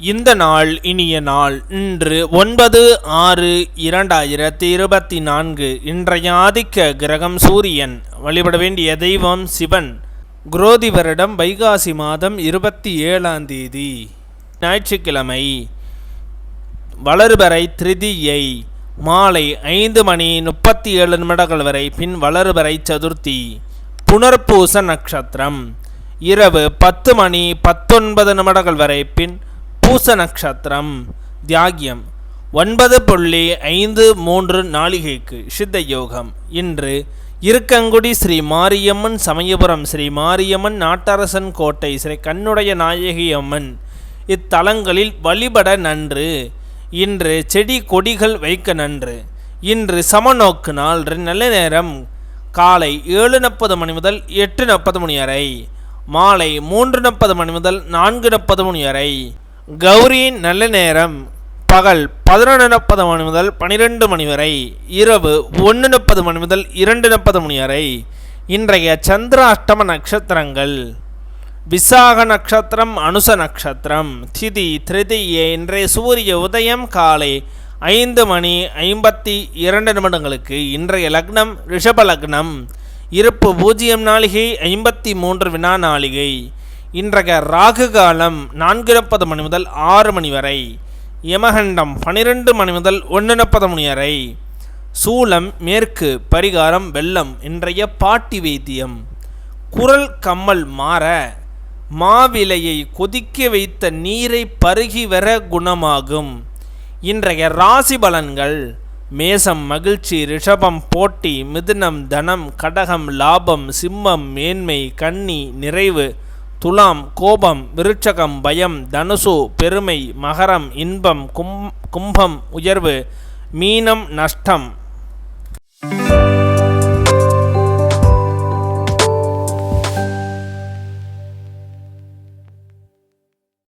இந்த நாள் இனிய நாள் இன்று ஒன்பது ஆறு இரண்டாயிரத்தி இருபத்தி நான்கு. இன்றைய ஆதிக்க கிரகம் சூரியன். வழிபட வேண்டிய தெய்வம் சிவன். குரோதி வருடம் வைகாசி மாதம் இருபத்தி ஏழாம் தேதி. ஞாயிற்றுக்கிழமை. வளர்பறை திருதியை. மாலை ஐந்து மணி முப்பத்தி ஏழு நிமிடங்கள் வரை பின் வளர்பறை சதுர்த்தி. புனர்பூச நட்சத்திரம். இரவு பத்து மணி பத்தொன்பது நிமிடங்கள் வரை பின் பூச நட்சத்திரம் தியாகியம். ஒன்பது புள்ளி ஐந்து மூன்று நாளிகைக்கு சித்த யோகம் இன்று இருக்கங்குடி ஸ்ரீ மாரியம்மன் சமயபுரம் ஸ்ரீ மாரியம்மன் நாட்டரசன் கோட்டை ஸ்ரீ கண்ணுடைய நாயகி அம்மன் இத்தலங்களில் வழிபட நன்று. இன்று செடி கொடிகள் வைக்க நன்று. இன்று சமநோக்கு நாள் நல்ல நேரம். காலை ஏழு முப்பது மணி முதல் எட்டு முப்பது மணி வரை. மாலை மூன்று முப்பது மணி முதல் நான்கு முப்பது மணி வரை. கௌரியின் நல்ல நேரம் பகல் பதினொன்று முப்பது மணி முதல் பனிரெண்டு மணி வரை இரவு ஒன்று முப்பது மணி முதல் இரண்டு முப்பது மணி வரை. இன்றைய சந்திராஷ்டம நட்சத்திரங்கள் விசாக நட்சத்திரம் அனுச நட்சத்திரம் திதி திருதியே இன்றைய சூரிய உதயம் காலை ஐந்து மணி ஐம்பத்தி இரண்டு நிமிடங்களுக்கு இன்றைய லக்னம் ரிஷப லக்னம் இருப்பு பூஜ்ஜியம் நாளிகை ஐம்பத்தி மூன்று வினா நாளிகை. இன்றைய ராகு காலம் நான்கு முப்பது மணி முதல் ஆறு மணி வரை யமகண்டம் பனிரெண்டு மணி முதல் ஒன்று முப்பது மணி வரை. சூலம் மேற்கு பரிகாரம் வெள்ளம் இன்றைய பாட்டி வைத்தியம். குரல் கம்மல் மாற மாவிலையை கொதிக்க வைத்த நீரை பருகி வர குணமாகும். இன்றைய ராசி பலன்கள் மேசம் மகிழ்ச்சி ரிஷபம் போட்டி மிதுனம் தனம் கடகம் லாபம் சிம்மம் மேன்மை கன்னி நிறைவு துலாம் கோபம் விருட்சகம் பயம் தனுசு பெருமை மகரம் இன்பம் கும் கும்பம் உயர்வு மீனம் நஷ்டம்.